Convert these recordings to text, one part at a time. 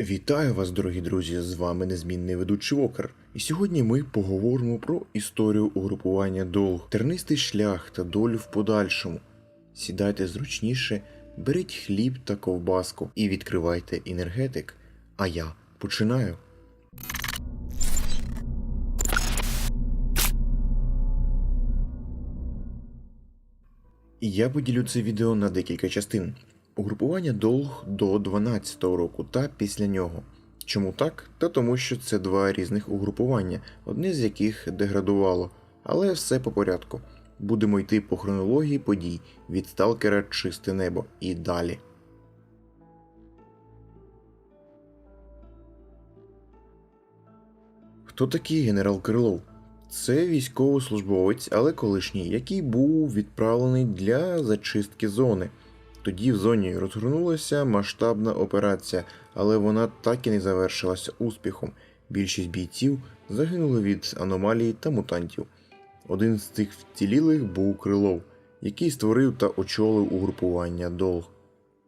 Вітаю вас, дорогі друзі! З вами незмінний ведучий Вокер. І сьогодні ми поговоримо про історію угрупування долг, тернистий шлях та долю в подальшому. Сідайте зручніше, беріть хліб та ковбаску і відкривайте енергетик. А я починаю. Я поділю це відео на декілька частин. Угрупування долг до 12-го року та після нього. Чому так? Та тому, що це два різних угрупування, одне з яких деградувало, але все по порядку. Будемо йти по хронології подій від сталкера Чисте небо і далі. Хто такий генерал Крилов? Це військовослужбовець, але колишній, який був відправлений для зачистки зони. Тоді в зоні розгорнулася масштабна операція, але вона так і не завершилася успіхом. Більшість бійців загинули від аномалій та мутантів. Один з цих вцілілих був Крилов, який створив та очолив угрупування долг.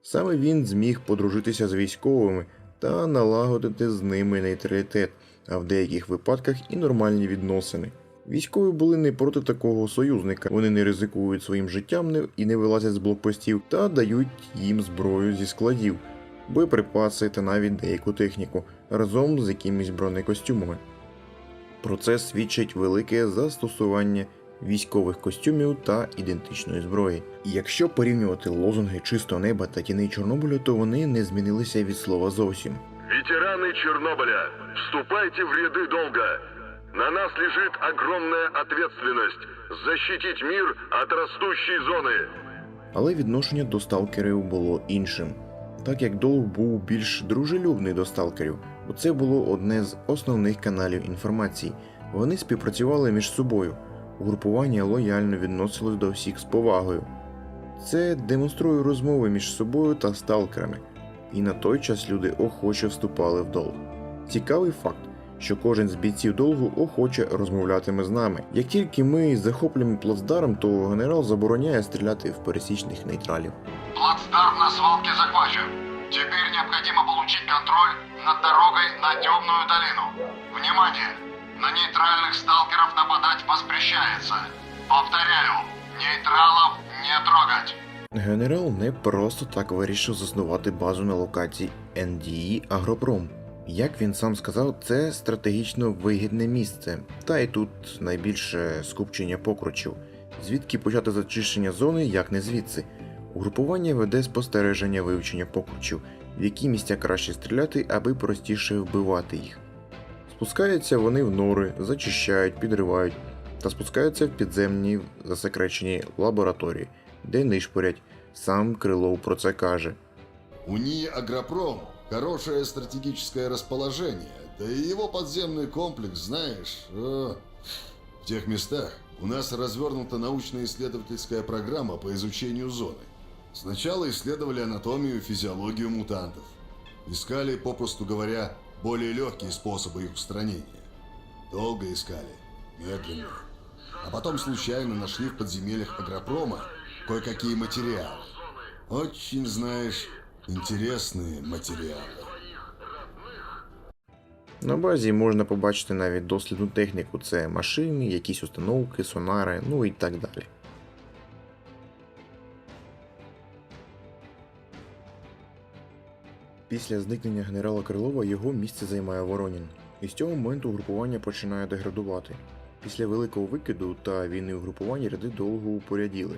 Саме він зміг подружитися з військовими та налагодити з ними нейтралітет, а в деяких випадках і нормальні відносини. Військові були не проти такого союзника, вони не ризикують своїм життям не- і не вилазять з блокпостів та дають їм зброю зі складів, боєприпаси та навіть деяку техніку разом з якимись бронекостюмами. Про це свідчить велике застосування військових костюмів та ідентичної зброї. І якщо порівнювати лозунги чистого неба та тіней Чорнобиля, то вони не змінилися від слова зовсім. Ветераны Чернобыля, вступайте в ряды долга. На нас лежит огромная ответственность защитить мир от растущей зоны. Але відношення до сталкерів було іншим, так як Долг був більш дружелюбний до сталкерів, бо це було одне з основних каналів інформації. Вони співпрацювали між собою. Угрупування лояльно відносилось до всіх з повагою. Це демонструє розмови між собою та сталкерами, і на той час люди охоче вступали в долг. Цікавий факт, що кожен з бійців долгу охоче розмовлятиме з нами. Як тільки ми захоплюємо плацдарм, то генерал забороняє стріляти в пересічних нейтралів. Плацдарм на свалке захвачен. Теперь необходимо получить контроль над дорогой на Темную долину. Внимание! На нейтральных сталкеров нападать воспрещается. Повторяю, нейтралов не трогать. Генерал не просто так вирішив заснувати базу на локації NDE Агропром. Як він сам сказав, це стратегічно вигідне місце, та й тут найбільше скупчення покручів. Звідки почати зачищення зони, як не звідси. Угрупування веде спостереження вивчення покручів, в які місця краще стріляти, аби простіше вбивати їх. Спускаються вони в нори, зачищають, підривають та спускаються в підземні засекречені лабораторії, де нишпорять. Сам Крилов про це каже. У НИИ «Агропром» хорошее стратегическое расположение, да и его подземный комплекс, знаешь, э, в тех местах у нас развернута научно-исследовательская программа по изучению зоны. Сначала исследовали анатомию и физиологию мутантов. Искали, попросту говоря, более легкие способы их устранения. Долго искали, медленно. А потом случайно нашли в подземельях агропрома кое-какие материалы. Очень, знаешь, интересные материалы. На базі можна побачити навіть дослідну техніку: це машини, якісь установки, сонари, ну і так далі. Після зникнення генерала Крилова його місце займає Воронін. І з цього моменту угрупування починає деградувати. Після великого викиду та війни угрупування ряди довго упоряділи.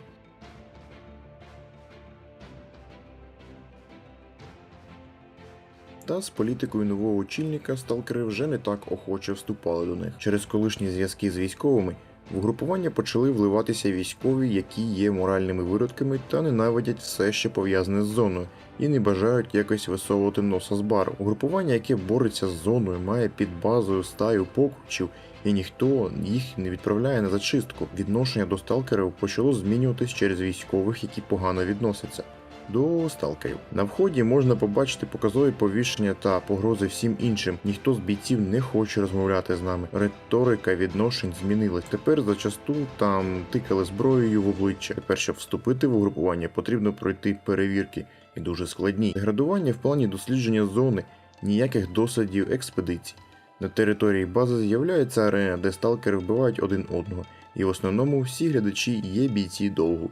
Та з політикою нового очільника сталкери вже не так охоче вступали до них. Через колишні зв'язки з військовими в угрупування почали вливатися військові, які є моральними виродками та ненавидять все, що пов'язане з зоною, і не бажають якось висовувати носа з бару. Угрупування, яке бореться з зоною, має під базою стаю покручів, і ніхто їх не відправляє на зачистку. Відношення до сталкерів почало змінюватись через військових, які погано відносяться до сталкерів. На вході можна побачити показові повішення та погрози всім іншим. Ніхто з бійців не хоче розмовляти з нами. Риторика відношень змінилась. Тепер зачасту там тикали зброєю в обличчя. Тепер, щоб вступити в угрупування, потрібно пройти перевірки і дуже складні. Деградування в плані дослідження зони. ніяких досвідів експедицій. На території бази з'являється арена, де сталкери вбивають один одного, і в основному всі глядачі є бійці довгу.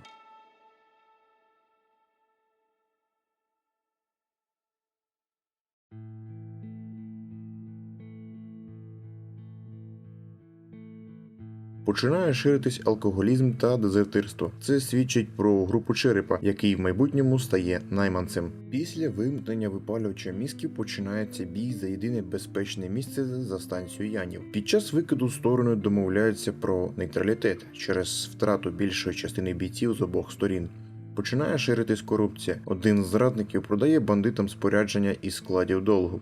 Починає ширитись алкоголізм та дезертирство. Це свідчить про групу черепа, який в майбутньому стає найманцем. Після вимкнення випалювача мізків починається бій за єдине безпечне місце за станцією Янів. Під час викиду сторони домовляються про нейтралітет через втрату більшої частини бійців з обох сторін. Починає ширитись корупція. Один з зрадників продає бандитам спорядження із складів долгу.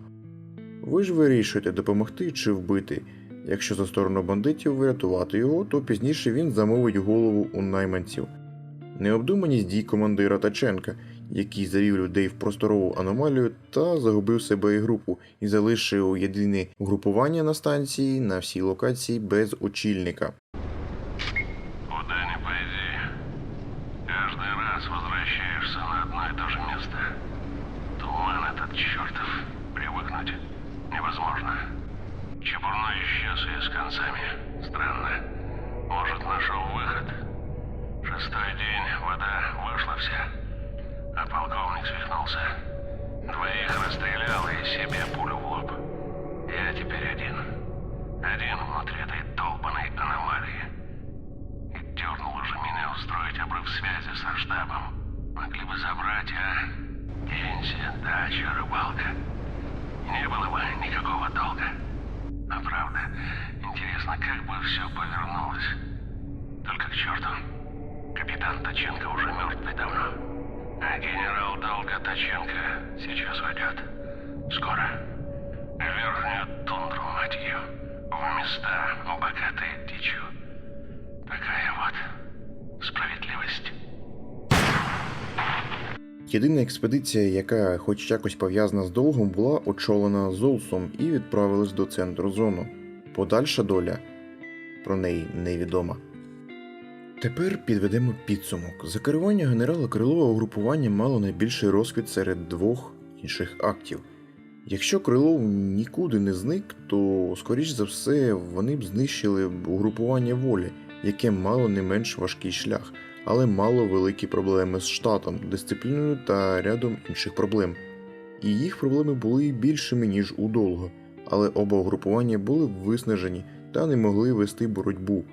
Ви ж вирішуєте допомогти чи вбити. Якщо за сторону бандитів врятувати його, то пізніше він замовить голову у найманців. Необдуманість дій командира Таченка, який завів людей в просторову аномалію та загубив себе і групу, і залишив єдине угрупування на станції на всій локації без очільника. Куда ни пойди, каждый раз возвращаешься на одно и то же место. Туман этот чертов, привыкнуть невозможно. Чепурной исчез и с концами. Странно. Может, нашел выход? Шестой день, вода вышла вся. А полковник свихнулся. Двоих расстрелял и себе пулю в лоб. Я теперь один. Один внутри этой долбанной аномалии. И дернуло же меня устроить обрыв связи со штабом. Могли бы забрать, а? Пенсия, дача, рыбалка. Не было бы никакого долга. А правда, интересно, как бы все повернулось. Только к черту. Капитан Таченко уже мертвый давно. А генерал Долга Таченко сейчас уйдет. Скоро. В верхнюю тундру, мать ее. В места, богатые дичью. Такая вот справедливость. Єдина експедиція, яка хоч якось пов'язана з долгом, була очолена Золсом і відправилась до центру зону. Подальша доля про неї невідома. Тепер підведемо підсумок. За керування генерала Крилова угрупування мало найбільший розквіт серед двох інших актів. Якщо Крилов нікуди не зник, то, скоріш за все, вони б знищили угрупування волі, яке мало не менш важкий шлях, але мало великі проблеми з штатом, дисципліною та рядом інших проблем. І їх проблеми були більшими, ніж у Долго, але оба угрупування були виснажені та не могли вести боротьбу.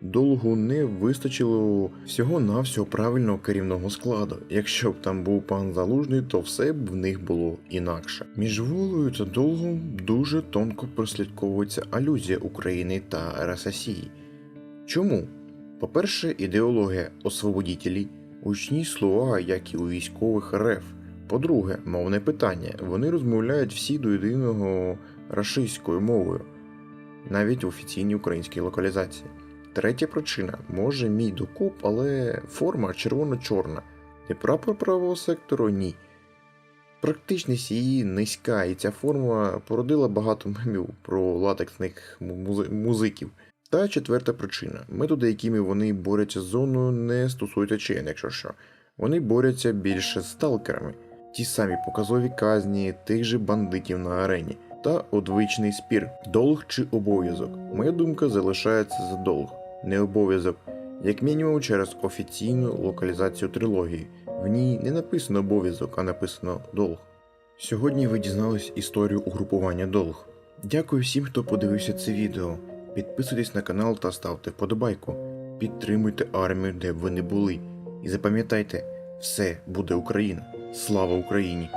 Долгу не вистачило всього навсього правильного керівного складу. Якщо б там був пан Залужний, то все б в них було інакше. Між волею та долгом дуже тонко прослідковується алюзія України та РССії. Чому? По-перше, ідеологія освободітелі, учні слова, як і у військових РФ. По-друге, мовне питання. Вони розмовляють всі до єдиного рашистською мовою, навіть в офіційній українській локалізації. Третя причина може мій докуп, але форма червоно-чорна. Не прапор правого сектору ні. Практичність її низька, і ця форма породила багато мемів про латексних музи- музиків. Та четверта причина. Методи, якими вони борються з зоною, не стосуються ЧН, якщо що. Вони борються більше з сталкерами, ті самі показові казні тих же бандитів на арені, та одвичний спір долг чи обов'язок. Моя думка залишається за долг, не обов'язок, як мінімум через офіційну локалізацію трилогії. В ній не написано обов'язок, а написано долг. Сьогодні ви дізнались історію угрупування долг. Дякую всім, хто подивився це відео. Підписуйтесь на канал та ставте вподобайку. Підтримуйте армію, де б ви не були. І запам'ятайте, все буде Україна. Слава Україні!